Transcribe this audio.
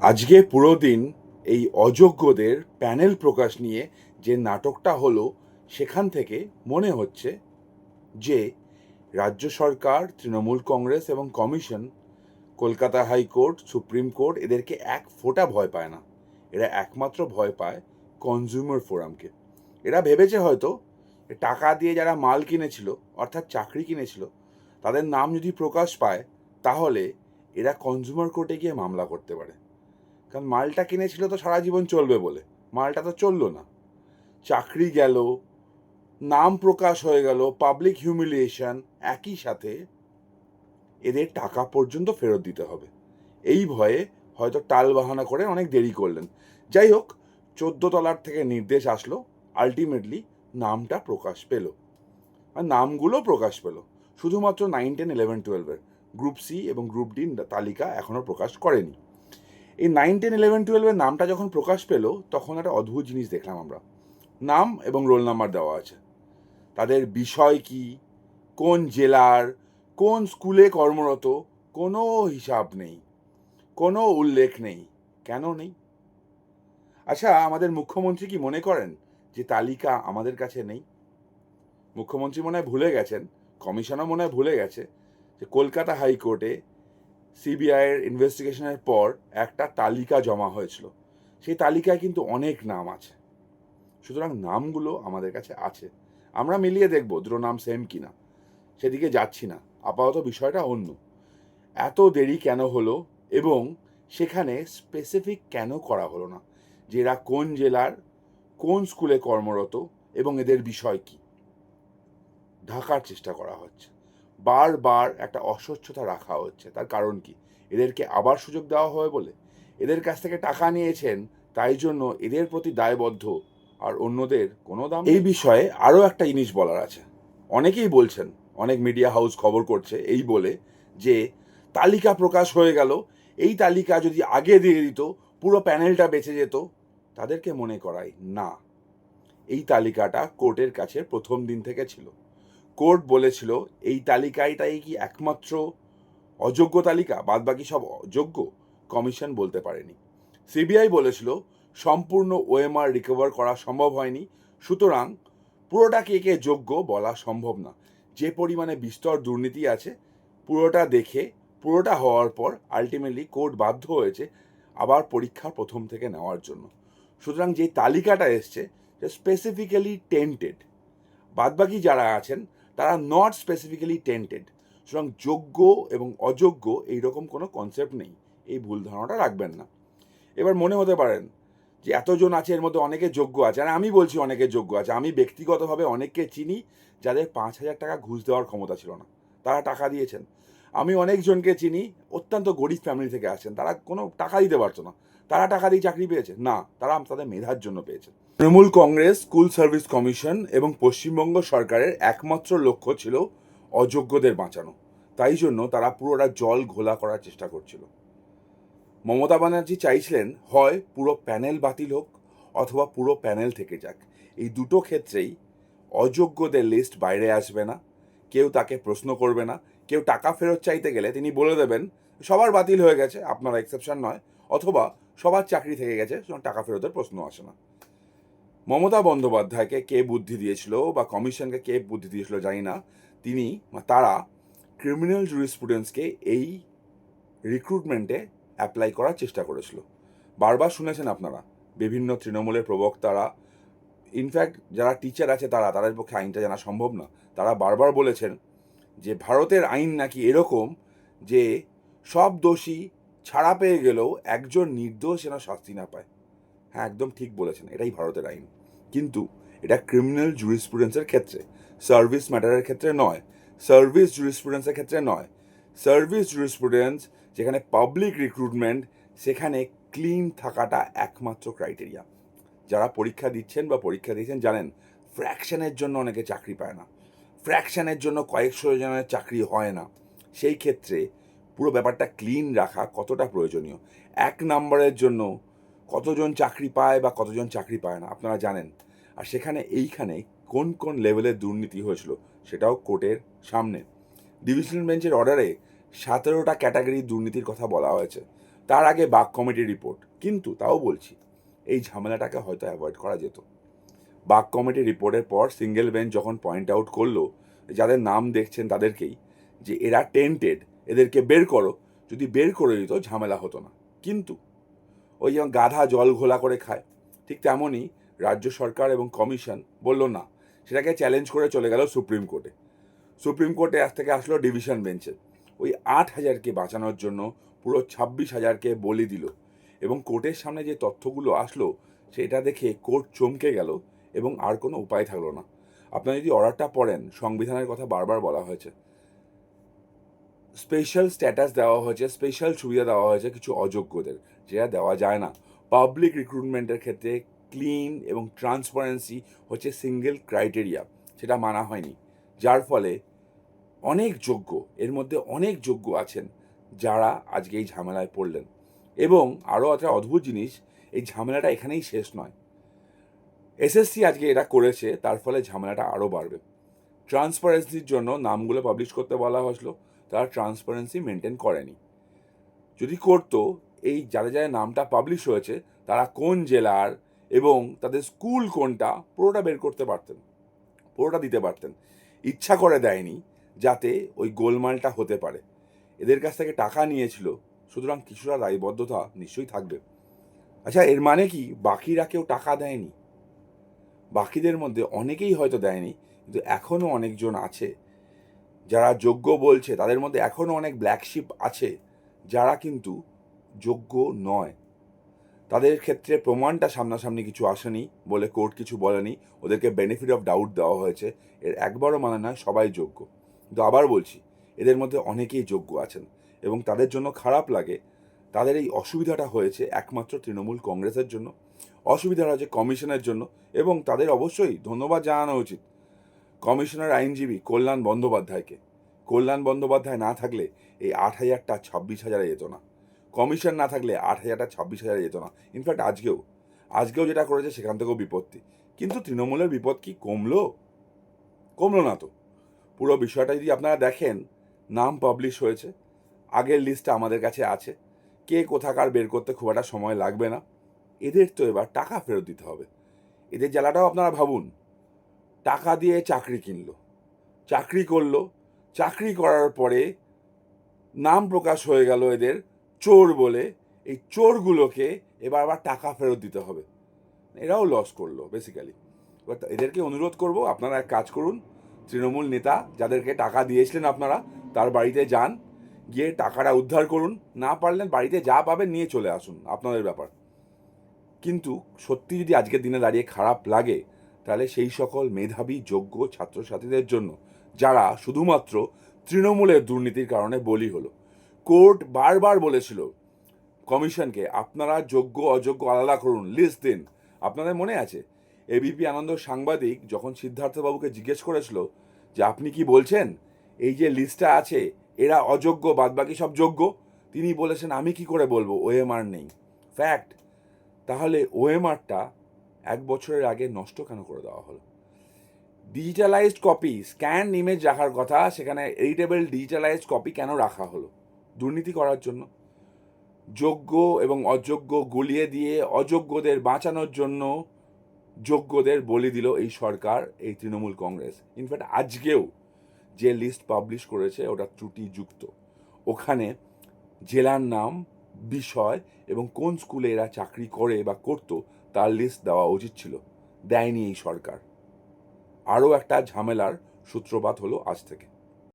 আজকে পুরো দিন এই অযোগ্যদের প্যানেল প্রকাশ নিয়ে যে নাটকটা হলো, সেখান থেকে মনে হচ্ছে যে রাজ্য সরকার, তৃণমূল কংগ্রেস এবং commission, Kolkata high court, supreme court এদেরকে এক ফোঁটা ভয় পায় না। এরা একমাত্র ভয় পায় কনজিউমার ফোরামকে এরা ভেবেছে হয়তো টাকা দিয়ে যারা মাল কিনেছিল, অর্থাৎ চাকরি কিনেছিল, তাদের নাম যদি প্রকাশ পায়, তাহলে এরা কনজিউমার কোর্টে গিয়ে মামলা করতে পারে। কারণ মালটা কিনেছিল তো সারা জীবন চলবে বলে। মালটা তো চলল না। চাকরি গেল, নাম প্রকাশ হয়ে গেল পাবলিক হিউমিলিয়েশন একই সাথে এদের টাকা পর্যন্ত ফেরত দিতে হবে। এই ভয়ে হয়তো টাল বাহানা করে অনেক দেরি করলেন। যাই হোক, চোদ্দ তলার থেকে নির্দেশ আসলো আলটিমেটলি নামটা প্রকাশ পেল। আর নামগুলো প্রকাশ পেল। শুধুমাত্র নাইন টেন ইলেভেন টুয়েলভের গ্রুপ সি এবং গ্রুপ ডি তালিকা এখনও প্রকাশ করেনি। এই নাইন টেন ইলেভেন টুয়েলভের নামটা যখন প্রকাশ পেল, তখন একটা অদ্ভুত জিনিস দেখলাম আমরা। নাম এবং রোল নাম্বার দেওয়া আছে। তাদের বিষয় কি? কোন জেলার? কোন স্কুলে কর্মরত? কোনো হিসাব নেই। কোনো উল্লেখ নেই। কেন নেই? আচ্ছা আমাদের মুখ্যমন্ত্রী কি মনে করেন যে তালিকা আমাদের কাছে নেই? মুখ্যমন্ত্রী মনে হয় ভুলে গেছেন, কমিশনও মনে হয় ভুলে গেছে যে কলকাতা হাইকোর্টে সিবিআইয়ের ইনভেস্টিগেশনের পর একটা তালিকা জমা হয়েছিল। সেই তালিকায় কিন্তু অনেক নাম আছে। সুতরাং নামগুলো আমাদের কাছে আছে। আমরা মিলিয়ে দেখব দুটো নাম সেম কিনা। সেদিকে যাচ্ছি না। আপাতত বিষয়টা অন্য। এত দেরি কেন হলো এবং সেখানে স্পেসিফিক কেন করা হলো না? যে এরা কোন জেলার, কোন স্কুলে কর্মরত এবং এদের বিষয় কি? ঢাকার চেষ্টা করা হচ্ছে। বারবার একটা অস্বচ্ছতা রাখা হচ্ছে। তার কারণ কি? এদেরকে আবার সুযোগ দেওয়া হবে বলে। এদের কাছ থেকে টাকা নিয়েছেন, তাই জন্য এদের প্রতি দায়বদ্ধ। আর অন্যদের কোনো দাম এই বিষয়ে আরও একটা জিনিস বলার আছে। অনেকেই বলছেন, অনেক মিডিয়া হাউস খবর করছে এই বলে যে, তালিকা প্রকাশ হয়ে গেল। এই তালিকা যদি আগে দিয়ে দিত, পুরো প্যানেলটা বেঁচে যেত। তাদেরকে মনে করাই না। এই তালিকাটা কোর্টের কাছে প্রথম দিন থেকে ছিল। কোর্ট বলেছিল, এই তালিকাটাই কি একমাত্র অযোগ্য তালিকা? বাদ বাকি সব অযোগ্য? কমিশন বলতে পারেনি। সিবিআই বলেছিল, সম্পূর্ণ ওএমআর রিকভার করা সম্ভব হয়নি। সুতরাং পুরোটা কে কে যোগ্য বলা সম্ভব না। যে পরিমাণে বিস্তর দুর্নীতি আছে, পুরোটা দেখে, পুরোটা হওয়ার পর আলটিমেটলি কোর্ট বাধ্য হয়েছে আবার পরীক্ষা প্রথম থেকে নেওয়ার জন্য। সুতরাং যে তালিকাটা এসছে স্পেসিফিক্যালি টেন্টেড বাদবাকি যারা আছেন তারা নট স্পেসিফিক্যালি টেন্টেড সুতরাং যোগ্য এবং অযোগ্য এই রকম কোনো কনসেপ্ট নেই, এই ভুল ধারণাটা রাখবেন না। এবার মনে হতে পারেন যে এতজন আছে, এর মধ্যে অনেকে যোগ্য আছে, আর আমি বলছি অনেকে যোগ্য আছে, আমি ব্যক্তিগতভাবে অনেককে চিনি যাদের পাঁচ হাজার টাকা ঘুষ দেওয়ার ক্ষমতা ছিল না, তারা টাকা দিয়েছেন। আমি অনেকজনকে চিনি, অত্যন্ত গরিব ফ্যামিলি থেকে আসছেন, তারা কোনো টাকা দিতে পারতো না, তারা টাকা দিয়ে চাকরি পেয়েছে, না, তারা তাদের মেধার জন্য পেয়েছে Trinamool Congress, school service commission এবং পশ্চিমবঙ্গ সরকারের একমাত্র লক্ষ্য ছিল অযোগ্যদের বাঁচানো। তাই জন্য তারা পুরোটা জল ঘোলা করার চেষ্টা করছিল। মমতা ব্যানার্জি চাইছিলেন, হয়, পুরো প্যানেল বাতিল হোক অথবা পুরো প্যানেল থেকে যাক। এই দুটো ক্ষেত্রেই অযোগ্যদের লিস্ট বাইরে আসবে না। কেউ তাকে প্রশ্ন করবে না। কেউ টাকা ফেরত চাইতে গেলে তিনি বলে দেবেন, সবার বাতিল হয়ে গেছে, আপনারা এক্সেপশন নয়। অথবা, সবার চাকরি থেকে গেছে টাকা ফেরতের প্রশ্ন আসে না। মমতা বন্দ্যোপাধ্যায়কে কে বুদ্ধি দিয়েছিল বা কমিশনকে কে বুদ্ধি দিয়েছিল জানি না। তিনি তারা ক্রিমিনাল জুরিসপ্রুডেন্সকে এই রিক্রুটমেন্টে অ্যাপ্লাই করার চেষ্টা করেছিল। বারবার শুনেছেন আপনারা, বিভিন্ন তৃণমূলের প্রবক্তারা। ইনফ্যাক্ট যারা টিচার আছে তারা, তাদের পক্ষে আইনটা জানা সম্ভব না। তারা বারবার বলেছেন যে ভারতের আইন নাকি এরকম যে সব দোষী ছাড়া পেয়ে গেলেও একজন নির্দোষ যেন শাস্তি না পায়। হ্যাঁ একদম ঠিক বলেছেন, এটাই ভারতের আইন। কিন্তু এটা ক্রিমিনাল জুরিসপ্রুডেন্সের ক্ষেত্রে সার্ভিস ম্যাটারের ক্ষেত্রে নয়। সার্ভিস জুরিসপ্রুডেন্সের ক্ষেত্রে নয়। সার্ভিস জুরিসপ্রুডেন্স যেখানে পাবলিক রিক্রুটমেন্ট সেখানে ক্লিন থাকাটা একমাত্র ক্রাইটেরিয়া যারা পরীক্ষা দিচ্ছেন বা পরীক্ষা দিয়েছেন জানেন ফ্র্যাকশানের জন্য অনেকে চাকরি পায় না। ফ্র্যাকশানের জন্য কয়েকশো জনের চাকরি হয় না। সেই ক্ষেত্রে পুরো ব্যাপারটা ক্লিন রাখা কতটা প্রয়োজনীয়? এক নম্বরের জন্য কতজন চাকরি পায় বা কতজন চাকরি পায় না, আপনারা জানেন। আর সেখানে এইখানে কোন কোন লেভেলের দুর্নীতি হয়েছিল সেটাও কোর্টের সামনে। ডিভিশনাল বেঞ্চের অর্ডারে সতেরোটা ক্যাটাগরি দুর্নীতির কথা বলা হয়েছে। তার আগে বাক কমিটির রিপোর্ট। কিন্তু তাও বলছি, এই ঝামেলাটাকে হয়তো অ্যাভয়েড করা যেত। বাক কমিটির রিপোর্টের পর সিঙ্গেল বেঞ্চ যখন পয়েন্ট আউট করল, যাদের নাম দেখছেন তাদেরকেই, যে এরা টেন্টেড, এদেরকে বের করো, যদি বের করে দিত ঝামেলা হতো না। কিন্তু ওই যেমন গাধা জল ঘোলা করে খায়, ঠিক তেমনই রাজ্য সরকার এবং কমিশন বলল, না, সেটাকে চ্যালেঞ্জ করে চলে গেল সুপ্রিম কোর্টে। সুপ্রিম কোর্টে আজ থেকে আসলো ডিভিশন বেঞ্চে ওই আট হাজারকে বাঁচানোর জন্য পুরো ছাব্বিশ হাজারকে বলি দিল এবং কোর্টের সামনে যে তথ্যগুলো আসলো, সেটা দেখে কোর্ট চমকে গেল এবং আর কোনো উপায় থাকল না। আপনারা যদি অর্ডারটা পড়েন, সংবিধানের কথা বারবার বলা হয়েছে স্পেশাল স্ট্যাটাস দেওয়া হয়েছে স্পেশাল সুবিধা দেওয়া হয়েছে কিছু অযোগ্যদের, যেটা দেওয়া যায় না। পাবলিক রিক্রুটমেন্টের ক্ষেত্রে ক্লিন এবং ট্রান্সপারেন্সি হচ্ছে সিঙ্গেল ক্রাইটেরিয়া সেটা মানা হয়নি। যার ফলে অনেক যোগ্য, এর মধ্যে অনেক যোগ্য আছেন, যারা আজকে এই ঝামেলায় পড়লেন। এবং আরও একটা অদ্ভুত জিনিস, এই ঝামেলাটা এখানেই শেষ নয়। এসএসসি আজকে এটা করেছে, তার ফলে ঝামেলাটা আরও বাড়বে। ট্রান্সপারেন্সির জন্য নামগুলো পাবলিশ করতে বলা হয়েছিল। তারা ট্রান্সপারেন্সি মেনটেন করেনি। যদি করতো, এই যাদের যাদের নামটা পাবলিশ হয়েছে, তারা কোন জেলার এবং তাদের স্কুল কোনটা, পুরোটা বের করতে পারতেন, পুরোটা দিতে পারতেন। ইচ্ছা করে দেয়নি যাতে ওই গোলমালটা হতে পারে। এদের কাছ থেকে টাকা নিয়েছিল, সুতরাং কিছুটা দায়বদ্ধতা নিশ্চয়ই থাকবে। আচ্ছা এর মানে কি? বাকিরা কেউ টাকা দেয়নি। বাকিদের মধ্যে অনেকেই হয়তো দেয়নি, কিন্তু এখনও অনেকজন আছে যারা যোগ্য বলছে, তাদের মধ্যে এখনও অনেক ব্ল্যাকশিপ আছে, যারা কিন্তু যোগ্য নয়। তাদের ক্ষেত্রে প্রমাণটা সামনাসামনি কিছু আসেনি বলে কোর্ট কিছু বলেনি। ওদেরকে বেনিফিট অফ ডাউট দেওয়া হয়েছে। এর একবারও মানে নয় সবাই যোগ্য। কিন্তু আবার বলছি, এদের মধ্যে অনেকেই যোগ্য আছেন এবং তাদের জন্য খারাপ লাগে। তাদের এই অসুবিধাটা হয়েছে একমাত্র তৃণমূল কংগ্রেসের জন্য, অসুবিধাটা হয়েছে কমিশনের জন্য এবং তাদের অবশ্যই ধন্যবাদ জানানো উচিত। কমিশনার আইনজীবী কল্যাণ বন্দ্যোপাধ্যায়কে। কল্যাণ বন্দ্যোপাধ্যায় না থাকলে এই আট হাজারটা ছাব্বিশ হাজারে যেত না। কমিশন না থাকলে আট হাজারটা ছাব্বিশ হাজারে যেত না। ইনফ্যাক্ট আজকেও আজকেও যেটা করেছে সেখান থেকেও বিপত্তি। কিন্তু তৃণমূলের বিপদ কি কমলো? কমলো না তো। পুরো বিষয়টা যদি আপনারা দেখেন, নাম পাবলিশ হয়েছে, আগের লিস্টটা আমাদের কাছে আছে। কে কোথাকার বের করতে খুব একটা সময় লাগবে না। এদের তো এবার টাকা ফেরত দিতে হবে। এদের জ্বালাটাও আপনারা ভাবুন। টাকা দিয়ে চাকরি কিনলো। চাকরি করল। চাকরি করার পরে নাম প্রকাশ হয়ে গেল এদের চোর বলে। এই চোরগুলোকে এবার আবার টাকা ফেরত দিতে হবে। এরাও লস করল বেসিক্যালি এবার এদেরকে অনুরোধ করব, আপনারা এক কাজ করুন। তৃণমূল নেতা যাদেরকে টাকা দিয়েছিলেন আপনারা, তার বাড়িতে যান, গিয়ে টাকাটা উদ্ধার করুন। না পারলেন, বাড়িতে যা পাবেন নিয়ে চলে আসুন, আপনাদের ব্যাপার। কিন্তু সত্যি যদি আজকের দিনে দাঁড়িয়ে খারাপ লাগে তাহলে সেই সকল মেধাবী, যোগ্য ছাত্রছাত্রীদের জন্য, যারা শুধুমাত্র তৃণমূলের দুর্নীতির কারণে বলি হলো। কোর্ট বারবার বলেছিল, কমিশনকে আপনারা যোগ্য, অযোগ্য আলাদা করুন, লিস্ট দিন। আপনাদের মনে আছে? এবিপি আনন্দ সাংবাদিক যখন সিদ্ধার্থবাবুকে জিজ্ঞেস করেছিল যে, আপনি কি বলছেন? এই যে লিস্টটা আছে, এরা অযোগ্য, বাদবাকি সব যোগ্য? তিনি বলেছেন, আমি কি করে বলব? ওএমআর নেই। ফ্যাক্ট। তাহলে ওএমআরটা এক বছরের আগে নষ্ট কেন করে দেওয়া হলো? ডিজিটালাইজড কপি স্ক্যান ইমেজ রাখার কথা, সেখানে এডিটেবল ডিজিটালাইজড কপি কেন রাখা হলো? দুর্নীতি করার জন্য। যোগ্য এবং অযোগ্য গুলিয়ে দিয়ে অযোগ্যদের বাঁচানোর জন্য যোগ্যদের বলি দিল এই সরকার, এই তৃণমূল কংগ্রেস। ইনফ্যাক্ট আজকেও যে লিস্ট পাবলিশ করেছে, ওটা ত্রুটিযুক্ত। ওখানে জেলার নাম, বিষয় এবং কোন স্কুলে এরা চাকরি করে বা করতো তার লিস্ট দেওয়া উচিত ছিল। দেয়নি এই সরকার। আরও একটা ঝামেলার সূত্রপাত হলো আজ থেকে।